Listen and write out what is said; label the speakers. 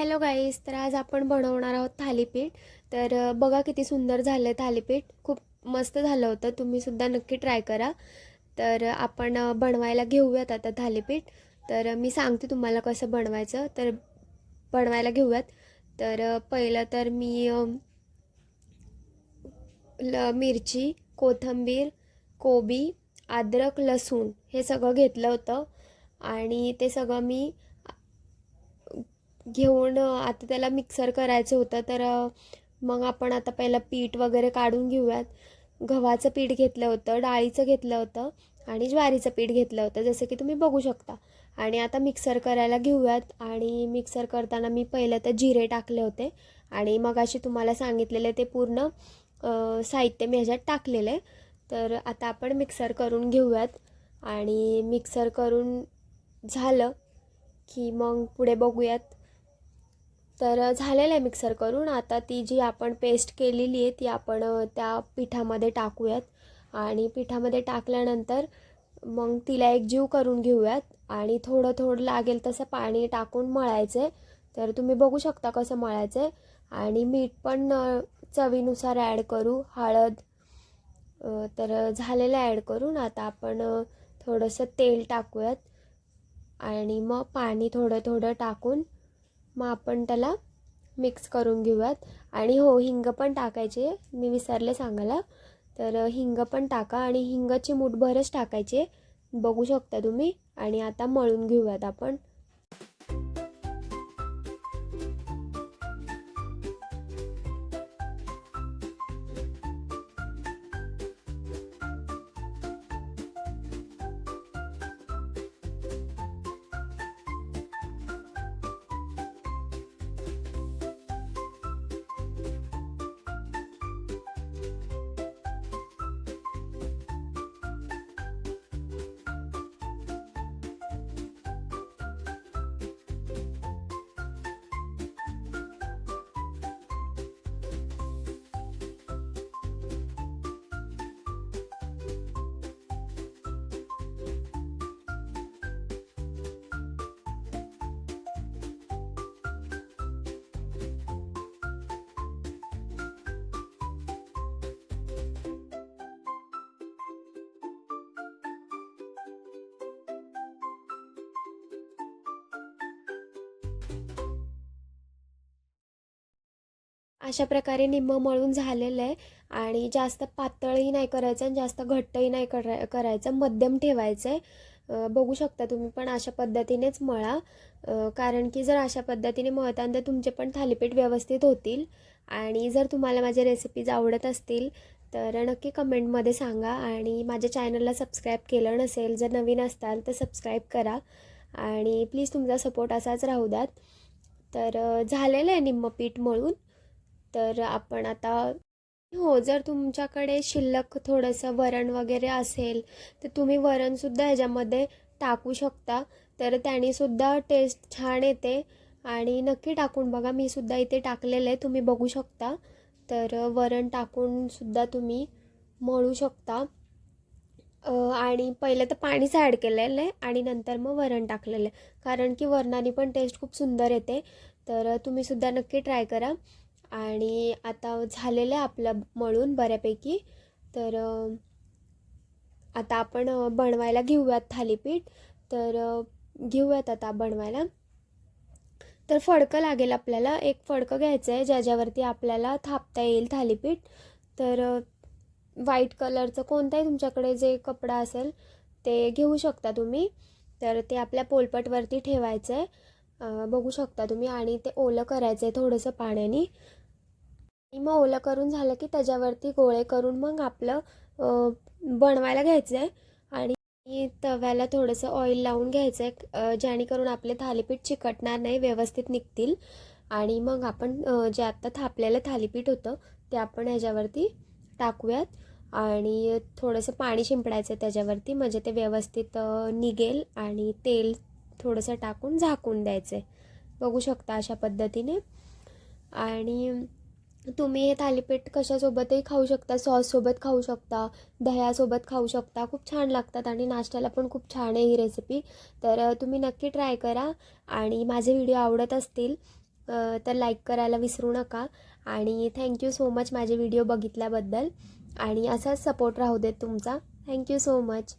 Speaker 1: Hello गाईस तर आज आपण बनवणार आहोत थालीपीठ. तर बघा किती सुंदर झालं आहे थालीपीठ. खूप मस्त झालं होतं. तुम्हीसुद्धा नक्की ट्राय करा. तर आपण बनवायला घेऊयात आता थालीपीठ. तर मी सांगते तुम्हाला कसं बनवायचं. तर बनवायला घेऊयात. तर पहिलं तर मी ल मिरची कोथिंबीर कोबी अद्रक लसूण हे सगळं घेतलं होतं. आणि ते सगळं मी घेऊन आता त्याला मिक्सर करायचं होतं. तर मग आपण आता पहिलं पीठ वगैरे काढून घेऊयात. गव्हाचं पीठ घेतलं होतं डाळीचं घेतलं होतं आणि ज्वारीचं पीठ घेतलं होतं जसं की तुम्ही बघू शकता. आणि आता मिक्सर करायला घेऊयात. आणि मिक्सर करताना मी पहिलं तर जिरे टाकले होते. आणि मग अशी तुम्हाला सांगितलेले ते पूर्ण साहित्य मी ह्याच्यात टाकलेलं. आहे तर आता आपण मिक्सर करून घेऊयात. आणि मिक्सर करून झालं की मग पुढे बघूयात. तर झालेलं आहे मिक्सर करून. आता ती जी आपण पेस्ट केलेली आहे ती आपण त्या पिठामध्ये टाकूयात. आणि पिठामध्ये टाकल्यानंतर मग तिला एक जीव करून घेऊयात. आणि थोडं थोडं लागेल तसं पाणी टाकून मळायचं आहे तर तुम्ही बघू शकता कसं मळायचं आहे आणि मीठ पण चवीनुसार ॲड करू. हळद तर झालेलं ॲड करून आता आपण थोडंसं तेल टाकूयात. आणि मग पाणी थोडं थोडं टाकून मग आपण त्याला मिक्स करून घेऊयात. आणि हो हिंग पण टाकायचे. मी विसरले सांगायला. तर हिंग पण टाका आणि हिंगाची मूठभरच टाकायचे. बघू शकता तुम्ही. आणि आता मळून घेऊयात आपण. अशा प्रकारे निम्म मळून झालेलं आहे आणि जास्त पातळही नाही करायचं आणि जास्त घट्टही नाही करा करायचं. मध्यम ठेवायचं आहे बघू शकता तुम्ही पण अशा पद्धतीनेच मळा. कारण की जर अशा पद्धतीने मळताना तर तुमचे पण थालीपीठ व्यवस्थित होतील. आणि जर तुम्हाला माझे रेसिपीज आवडत असतील तर नक्की कमेंटमध्ये सांगा. आणि माझ्या चॅनलला सबस्क्राईब केलं नसेल जर नवीन असताल तर सबस्क्राईब करा. आणि प्लीज तुमचा सपोर्ट असाच राहू द्यात. तर झालेलं आहे निम्म पीठ मळून. तर आपण आता हो जर तुमच्याकडे शिल्लक थोडंसं वरण वगैरे असेल तर तुम्ही वरणसुद्धा ह्याच्यामध्ये टाकू शकता. तर त्यानेसुद्धा टेस्ट छान येते. आणि नक्की टाकून बघा मी सुद्धा इथे टाकलेलं आहे तुम्ही बघू शकता. तर वरण टाकूनसुद्धा तुम्ही मळू शकता. आणि पहिलं तर पाणीच ॲड केलेलं आहे आणि नंतर मग वरण टाकलेलं आहे. कारण की वरणाने पण टेस्ट खूप सुंदर येते. तर तुम्ही सुद्धा नक्की ट्राय करा. आणि आता झालेलं आहे आपलं मळून बऱ्यापैकी. तर आता आपण बनवायला घेऊयात थालीपीठ. तर घेऊयात आता बनवायला. तर फडकं लागेल आपल्याला. एक फडकं घ्यायचं आहे ज्याच्यावरती आपल्याला थापता येईल थालीपीठ. तर व्हाईट कलरचं कोणताही तुमच्याकडे जे कपडा असेल ते घेऊ शकता तुम्ही. तर ते आपल्या पोलपटवरती ठेवायचं आहे बघू शकता तुम्ही. आणि ते ओलं करायचं आहे थोडंसं पाण्याने. आणि मग ओलं करून झालं की त्याच्यावरती गोळे करून मग आपलं बनवायला घ्यायचं आहे आणि तव्याला थोडंसं ऑइल लावून घ्यायचं आहे जेणेकरून आपले थालीपीठ चिकटणार नाही व्यवस्थित निघतील. आणि मग आपण जे आत्ता थापलेलं थालीपीठ होतं ते आपण ह्याच्यावरती टाकूयात. आणि थोडंसं पाणी शिंपडायचं त्याच्यावरती. म्हणजे ते व्यवस्थित निघेल आणि तेल थोडंसं टाकून झाकून द्यायचं आहे बघू शकता अशा पद्धतीने. आणि तुम्ही हे थालीपीठ कशासोबतही खाऊ शकता. सॉससोबत खाऊ शकता. दह्यासोबत खाऊ शकता. खूप छान लागतात आणि नाश्त्याला पण खूप छान आहे ही रेसिपी तर तुम्ही नक्की ट्राय करा. आणि माझे व्हिडिओ आवडत असतील तर लाईक करायला विसरू नका. आणि थँक्यू सो मच माझे व्हिडिओ बघितल्याबद्दल. आणि असाच सपोर्ट राहू देत तुमचा. Thank you so much